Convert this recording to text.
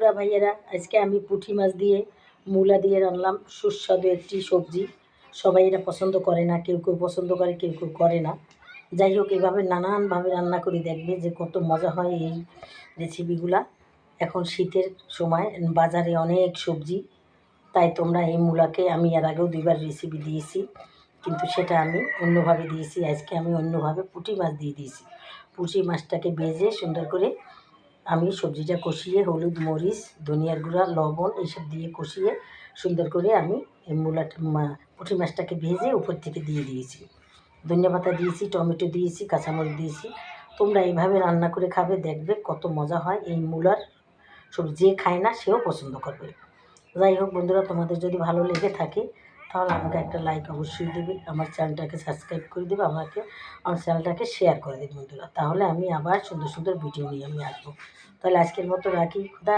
আপুরা ভাইয়েরা, আজকে আমি পুঁটি মাছ দিয়ে মূলা দিয়ে রান্নাম সুস্বাদু একটি সবজি। সবাই এটা পছন্দ করে না, কেউ কেউ পছন্দ করে, কেউ কেউ করে না। যাই হোক, এভাবে নানানভাবে রান্না করে দেখবে যে কত মজা হয় এই রেসিপিগুলা। এখন শীতের সময়, বাজারে অনেক সবজি। তাই তোমরা এই মূলাকে, আমি এর আগেও দুইবার রেসিপি দিয়েছি, কিন্তু সেটা আমি অন্যভাবে দিয়েছি। আজকে আমি অন্যভাবে পুঁটি মাছ দিয়ে দিয়েছি। পুঁটি মাছটাকে ভেজে সুন্দর করে আমি সবজিটা কষিয়ে, হলুদ, মরিচ, ধনিয়ার গুঁড়া, লবণ এইসব দিয়ে কষিয়ে সুন্দর করে আমি এই মূলাটা, মা- পুঁটি মাছটাকে ভেজে উপর থেকে দিয়ে দিয়েছি। ধনিয়া পাতা দিয়েছি, টমেটো দিয়েছি, কাঁচামরিচ দিয়েছি। তোমরা এইভাবে রান্না করে খাবে, দেখবে কত মজা হয়। এই মূলার সবজি যে খায় না, সেও পছন্দ করবে। যাই হোক বন্ধুরা, তোমাদের যদি ভালো লেগে থাকে তাহলে আমাকে একটা লাইক অবশ্যই দেবে, আমার চ্যানেলটাকে সাবস্ক্রাইব করে দেবে, আমাকে, আমার চ্যানেলটাকে শেয়ার করে দেবে বন্ধুরা। তাহলে আমি আবার সুন্দর সুন্দর ভিডিও নিয়ে আমি আসব। তাহলে আজকের মতো রাখি, খুদা